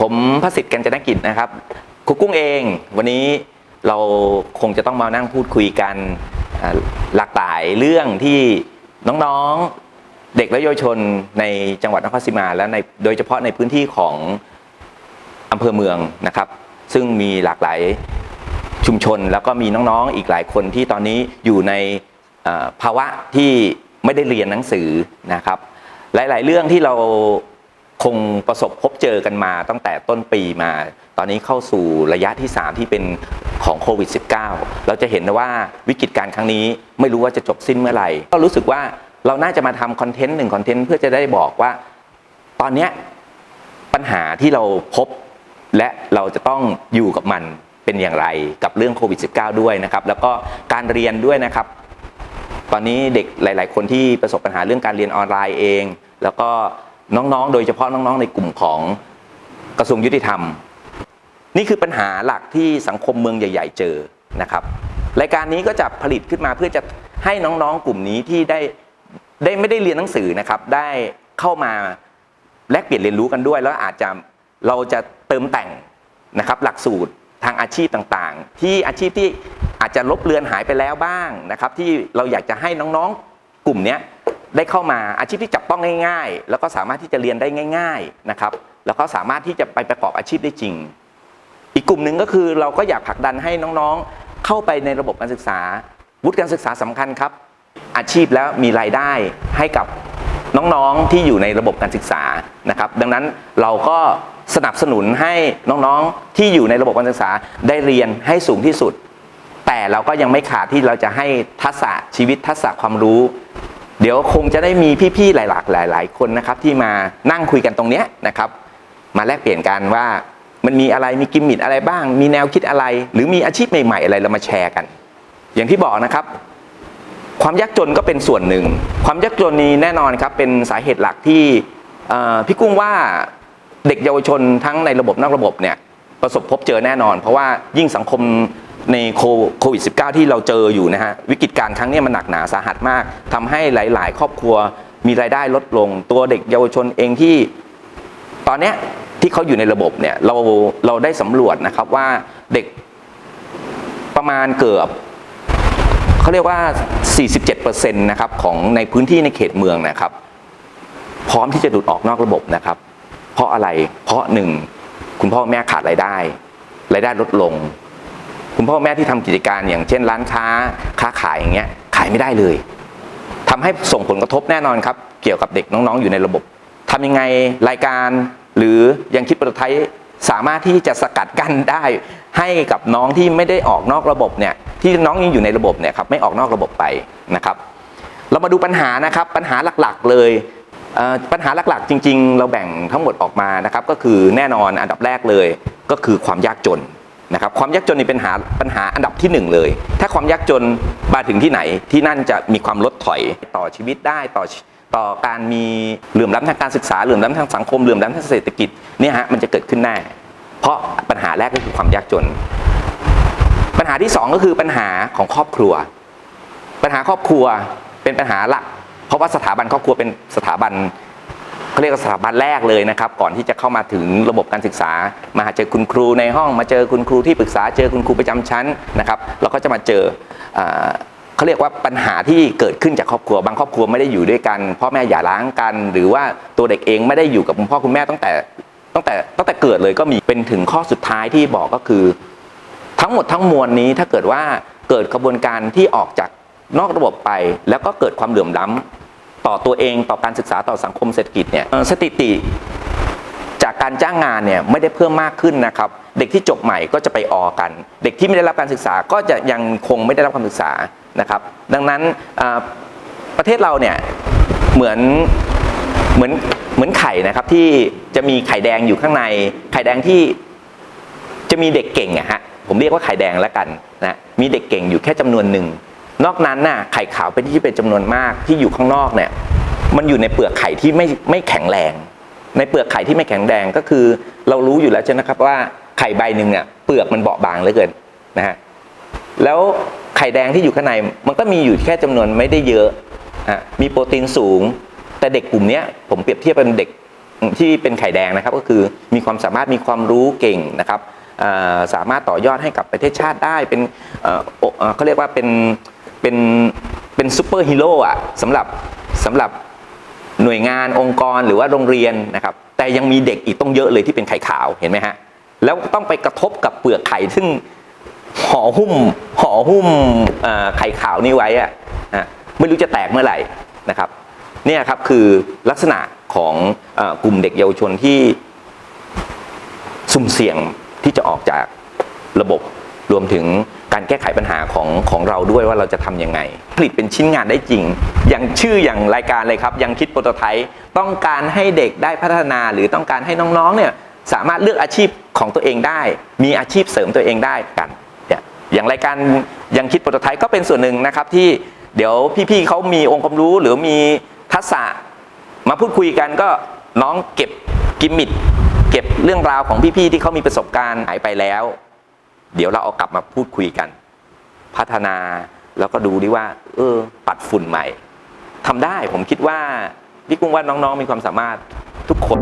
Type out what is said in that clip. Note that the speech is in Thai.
ผมพระสิทธิ์กัญจนกิจนะครับครูกุ้งเอง วันนี้เราคงจะต้องมานั่งพูดคุยกันหลากหลายเรื่องที่น้องๆเด็กและเยาวชนในจังหวัดนครศรีมาและในโดยเฉพาะในพื้นที่ของอำเภอเมืองนะครับ ซึ่งมีหลากหลายชุมชนแล้วก็มีน้องๆอีกหลายคนที่ตอนนี้อยู่ในภาวะที่ไม่ได้เรียนหนังสือนะครับ หลายๆ เรื่องที่เรา คงประสบพบเจอกันมาตั้งแต่ต้นปีมา ตอนนี้เข้าสู่ระยะที่ 3 ที่เป็นของโควิด -19 เราจะเห็นว่าวิกฤตการณ์ครั้งนี้ไม่รู้ว่าจะจบสิ้นเมื่อไหร่ ก็รู้สึกว่าเราน่าจะมาทำคอนเทนต์หนึ่งคอนเทนต์เพื่อจะได้บอกว่า ตอนนี้ปัญหาที่เราพบ และเราจะต้องอยู่กับมันเป็นอย่างไรกับเรื่องโควิด -19 ด้วยนะครับ แล้วก็การเรียนด้วยนะครับ ตอนนี้เด็กหลาย ๆ คนที่ประสบปัญหาเรื่องการเรียนออนไลน์เอง แล้วก็ น้องๆ โดยเฉพาะน้องๆ ในกลุ่มของกระทรวงยุติธรรม นี่คือปัญหาหลักที่สังคมเมืองใหญ่ ๆ เจอนะครับ รายการนี้ก็จะผลิตขึ้นมาเพื่อจะให้น้องๆ กลุ่มนี้ที่ได้ได้ไม่ได้เรียนหนังสือนะครับ ได้เข้ามาแลกเปลี่ยนเรียนรู้กันด้วย แล้วอาจจะเราจะเติมแต่งนะครับหลักสูตรทางอาชีพต่างๆ ที่อาชีพที่อาจจะลบเลือนหายไปแล้วบ้างนะครับ ที่เราอยากจะให้น้องๆ กลุ่มนี้ ได้เข้ามาอาชีพที่จับต้องง่าย ๆ แล้วก็สามารถที่จะเรียนได้ง่าย ๆนะครับ แล้วก็สามารถที่จะไปประกอบอาชีพได้จริง อีกกลุ่มหนึ่งก็คือเราก็อยากผลักดันให้น้องๆ เข้าไปในระบบการศึกษา วุฒิการศึกษาสำคัญครับ อาชีพแล้วมีรายได้ให้กับน้องๆที่อยู่ในระบบการศึกษานะครับ ดังนั้นเราก็สนับสนุนให้น้องๆที่อยู่ในระบบการศึกษาได้เรียนให้สูงที่สุด แต่เราก็ยังไม่ขาดที่เราจะให้ทักษะชีวิตทักษะความรู้ เดี๋ยวคงจะได้มีพี่ๆหลายๆหลาย ๆ คนนะครับที่มานั่งคุยกันตรงเนี้ยนะครับ มาแลกเปลี่ยนกันว่ามันมีอะไรมีกิมมิคอะไรบ้าง มีแนวคิดอะไร หรือมีอาชีพใหม่ๆอะไรเรามาแชร์กัน อย่างที่บอกนะครับ ความยากจนก็เป็นส่วนหนึ่ง ความยากจนนี้แน่นอนครับเป็นสาเหตุหลักที่พี่กุ้งว่าเด็กเยาวชนทั้งในระบบนอกระบบเนี่ยประสบพบเจอแน่นอน เพราะว่ายิ่งสังคม ในโควิด -19 ที่เราเจออยู่นะฮะวิกฤตการครั้งนี้มันหนักหนาสาหัสมากทำให้หลาย ๆ ครอบครัวมีรายได้ลดลง ตัวเด็กเยาวชนเองที่ ตอนเนี้ยที่เขาอยู่ในระบบเนี่ยเราเราได้สำรวจนะครับว่าเด็กประมาณเกือบเขาเรียกว่า 47%นะครับของในพื้นที่ในเขตเมืองนะครับ พร้อมที่จะดูดออกนอกระบบนะครับ เพราะอะไรเพราะหนึ่งคุณพ่อแม่ขาดรายได้รายได้ลดลง คุณพ่อแม่ที่ทำกิจการอย่างเช่นร้านค้าค้าขายอย่างเงี้ยขายไม่ได้เลยทำให้ส่งผลกระทบแน่นอนครับ เกี่ยวกับเด็กน้องๆ อยู่ในระบบทำยังไงรายการหรือยังคิดโปรไทยสามารถที่จะสกัดกั้นได้ให้กับน้องที่ไม่ได้ออกนอกระบบเนี่ยที่น้องยังอยู่ในระบบเนี่ยครับไม่ออกนอกระบบไปนะครับ เรามาดูปัญหานะครับปัญหาหลักๆเลยปัญหาหลักๆ จริง ๆ เราแบ่งทั้งหมดออกมานะครับ ก็คือแน่นอนอันดับแรกเลยก็คือความยากจน นะครับความยากจนนี่เป็นหาปัญหาอันดับที่หนึ่งเลย ถ้าความยากจนมาถึงที่ไหนที่นั่นจะมีความลดถอยต่อชีวิตได้ต่อต่อการมีเหลื่อมล้ำทางการศึกษาเหลื่อมล้ำทางสังคมเหลื่อมล้ำทางเศรษฐกิจเนี่ยฮะมันจะเกิดขึ้นแน่เพราะปัญหาแรกก็คือความยากจน ปัญหาที่สองก็คือปัญหาของครอบครัว ปัญหาครอบครัวเป็นปัญหาหลัก เพราะว่าสถาบันครอบครัวเป็นสถาบัน เขาเรียกว่าสถาบันแรกเลยนะครับ ก่อนที่จะเข้ามาถึงระบบการศึกษา มาหาเจอคุณครูในห้อง มาเจอคุณครูที่ปรึกษา เจอคุณครูประจำชั้นนะครับ เราก็จะมาเจออเขาเรียกว่าปัญหาที่เกิดขึ้นจากครอบครัว บางครอบครัวไม่ได้อยู่ด้วยกัน พ่อแม่หย่าร้างกัน หรือว่าตัวเด็กเองไม่ได้อยู่กับคุณพ่อคุณแม่ตั้งแต่ตั้งแต่ตั้งแต่เกิดเลยก็มีเป็นถึงข้อสุดท้ายที่บอกก็คือ ทั้งหมดทั้งมวลนี้ถ้าเกิดว่าเกิดกระบวนการที่ออกจากนอกระบบไป แล้วก็เกิดความเหลื่อมล้ำ ต่อตัวเองต่อการศึกษาต่อสังคมเศรษฐกิจเนี่ยสถิติจากการจ้างงานเนี่ยไม่ได้เพิ่มมากขึ้นนะครับ เด็กที่จบใหม่ก็จะไปออกัน เด็กที่ไม่ได้รับการศึกษาก็จะยังคงไม่ได้รับความศึกษานะครับ ดังนั้นประเทศเราเนี่ยเหมือนเหมือนเหมือนไข่นะครับที่จะมีไข่แดงอยู่ข้างใน ไข่แดงที่จะมีเด็กเก่งอะฮะผมเรียกว่าไข่แดงแล้วกันนะมีเด็กเก่งอยู่แค่จำนวนหนึ่ง นอกนั้นน่ะไข่ขาวเป็นที่เป็นจำนวนมากที่อยู่ข้างนอกเนี่ยมันอยู่ในเปลือกไข่ที่ไม่ไม่แข็งแรง ในเปลือกไข่ที่ไม่แข็งแรงก็คือ เรารู้อยู่แล้วใช่ไหมครับว่าไข่ใบหนึ่งเนี่ยเปลือกมันเบาบางเหลือเกินนะฮะแล้วไข่แดงที่อยู่ข้างในมันก็มีอยู่แค่จำนวนไม่ได้เยอะอะมีโปรตีนสูง แต่เด็กกลุ่มนี้ผมเปรียบเทียบเป็นเด็กที่เป็นไข่แดงนะครับ ก็คือมีความสามารถมีความรู้เก่งนะครับอ่อสามารถต่อยอดให้กับประเทศชาติได้เป็นอ่อโอเอ่อเขาเรียกว่าเป็น เป็นเป็นซูเปอร์ฮีโร่อะสำหรับสำหรับหน่วยงานองค์กรหรือว่าโรงเรียนนะครับ แต่ยังมีเด็กอีกต้องเยอะเลยที่เป็นไข่ขาวเห็นไหมฮะแล้วต้องไปกระทบกับเปลือกไข่ซึ่งห่อหุ้มห่อหุ้มไข่ขาวนี่ไว้อะนะไม่รู้จะแตกเมื่อไหร่นะครับเนี่ยครับคือลักษณะของอกลุ่มเด็กเยาวชนที่สุ่มเสี่ยงที่จะออกจากระบบรวมถึง การแก้ไขปัญหาของของเราด้วยว่าเราจะทำยังไง ผลิตเป็นชิ้นงานได้จริง อย่างชื่ออย่างรายการเลยครับ ยังคิดโปรโตไทป์ต้องการให้เด็กได้พัฒนาหรือต้องการให้น้องๆเนี่ยสามารถเลือกอาชีพของตัวเองได้ มีอาชีพเสริมตัวเองได้กันเนี่ยอย่างรายการยังคิดโปรโตไทป์ก็เป็นส่วนหนึ่งนะครับที่เดี๋ยวพี่ๆเขามีองค์ความรู้หรือมีทักษะมาพูดคุยกันก็น้องเก็บกิมมิคเก็บเรื่องราวของพี่ๆที่เขามีประสบการณ์หายไปแล้ว เดี๋ยวเราเอากลับมาพูดคุยกัน พัฒนาแล้วก็ดูดิว่า เออ ปัดฝุ่นใหม่ทำได้ผมคิดว่าพี่กุ้งว่าน้องๆมีความสามารถทุกคน